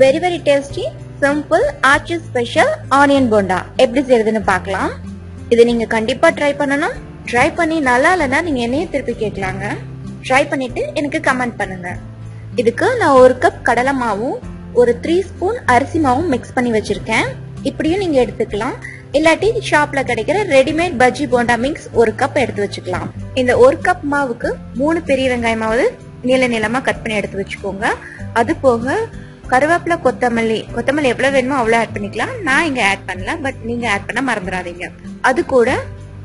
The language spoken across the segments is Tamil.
Very very tasty simple Aachi special onion bonda எப்படி செய்யறதுன்னு பார்க்கலாம். இது நீங்க கண்டிப்பா ட்ரை பண்ணணும். ட்ரை பண்ணி நல்லா இல்லைன்னா நீங்க என்னையே திருப்பி கேட்கலாங்க. ட்ரை பண்ணிட்டு எனக்கு கமெண்ட் பண்ணுங்க. இதுக்கு நான் ஒரு கப் கடலை மாவும் ஒரு த்ரீ ஸ்பூன் அரிசி மாவும் மிக்ஸ் பண்ணி வச்சிருக்கேன். இப்படியும் நீங்க எடுத்துக்கலாம். இல்லாட்டி ஷாப்ல கிடைக்கிற ரெடிமேட் பஜ்ஜி போண்டா மிக்ஸ் ஒரு கப் எடுத்து வச்சுக்கலாம். இந்த ஒரு கப் மாவுக்கு மூணு பெரிய வெங்காயமாவது நீள நீளமா கட் பண்ணி எடுத்து வச்சுக்கோங்க. அது போக கருவேப்பிலை கொத்தமல்லி கொத்தமல்லி எவ்வளவு வேணுமோ அவ்வளவு ஆட் பண்ணிக்கலாம். நான் இங்க ஆட் பண்ணல பட் நீங்க ஆட் பண்ண மறந்துடாதீங்க. அது கூட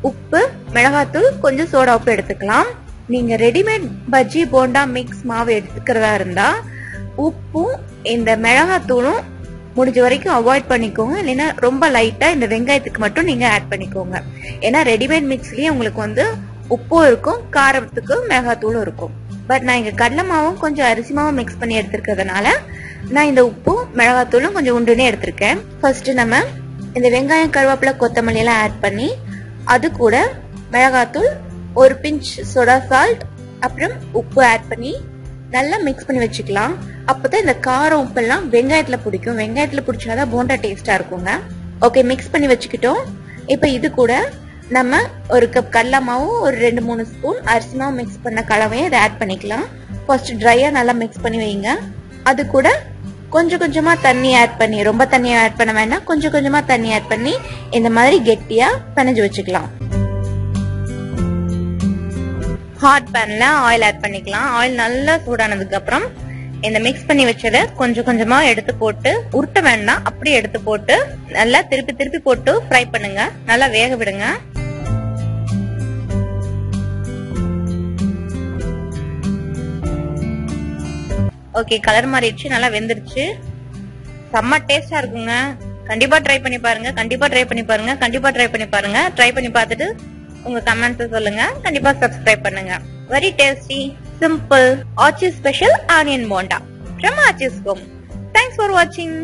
உப்பு மிளகாத்தூள் கொஞ்சம் சோடா உப்பு எடுத்துக்கலாம். நீங்க ரெடிமேட் பஜ்ஜி போண்டா மிக்ஸ் மாவு எடுத்துக்கிறதா இருந்தா உப்பும் இந்த மிளகாத்தூளும் முடிஞ்ச வரைக்கும் அவாய்ட் பண்ணிக்கோங்க. இல்லைன்னா ரொம்ப லைட்டா இந்த வெங்காயத்துக்கு மட்டும் நீங்க ஆட் பண்ணிக்கோங்க. ஏன்னா ரெடிமேட் மிக்ஸ்லயே உங்களுக்கு வந்து உப்பும் இருக்கும் காரத்துக்கு மிளகாத்தூளும் இருக்கும். பட் நான் இங்க கடலை மாவும் கொஞ்சம் அரிசி மாவும் மிக்ஸ் பண்ணி எடுத்திருக்கிறதுனால நான் இந்த உப்பும் மிளகாத்தூளும் கொஞ்சம் உண்டுனே எடுத்திருக்கேன். ஃபர்ஸ்ட் நம்ம இந்த வெங்காயம் கருவேப்பிலை கொத்தமல்லி எல்லாம் ஆட் பண்ணி அது கூட மிளகாத்தூள் ஒரு பிஞ்ச் சோடா சால்ட் அப்புறம் உப்பு ஆட் பண்ணி நல்லா மிக்ஸ் பண்ணி வச்சுக்கலாம். அப்போதான் இந்த காரம் உப்பெல்லாம் வெங்காயத்துல பிடிக்கும். வெங்காயத்துல பிடிச்சாதான் போண்டா டேஸ்டா இருக்குங்க. ஓகே மிக்ஸ் பண்ணி வச்சுக்கிட்டோம். இப்போ இது கூட நம்ம ஒரு கப் கடல மாவும் ஒரு ரெண்டு மூணு ஸ்பூன் அரிசி மாவு மிக்ஸ் பண்ண கலவையை இதை ஆட் பண்ணிக்கலாம். ஃபர்ஸ்ட் ட்ரையா நல்லா மிக்ஸ் பண்ணி வைங்க. அது கூட கொஞ்சம் கொஞ்சமா தண்ணி ஆட் பண்ணி ரொம்ப தண்ணி ஆட் பண்ண வேண்டாம். கொஞ்சம் கொஞ்சமா தண்ணி ஆட் பண்ணி இந்த மாதிரி கெட்டியா பிணைஞ்சு வச்சுக்கலாம். ஹாட் பேன்ல ஆயில் ஆட் பண்ணிக்கலாம். ஆயில் நல்லா சூடானதுக்கு அப்புறம் இந்த மிக்ஸ் பண்ணி வச்சதை கொஞ்சம் கொஞ்சமா எடுத்து போட்டு உருட்ட வேண்டாம். அப்படியே எடுத்து போட்டு நல்லா திருப்பி திருப்பி போட்டு ஃப்ரை பண்ணுங்க. நல்லா வேக விடுங்க. ஓகே கலர் மாறிடுச்சு நல்லா வெந்துருச்சு. செம்ம டேஸ்டா இருக்குங்க. கண்டிப்பா ட்ரை பண்ணி பாருங்க கண்டிப்பா ட்ரை பண்ணி பாருங்க கண்டிப்பா ட்ரை பண்ணி பாருங்க. ட்ரை பண்ணி பார்த்துட்டு உங்க கமெண்ட்ஸ் சொல்லுங்க. கண்டிப்பா சப்ஸ்கிரைப் பண்ணுங்க. Very tasty simple Aachi special onion bonda. From Aachi's home thanks for வாட்சிங்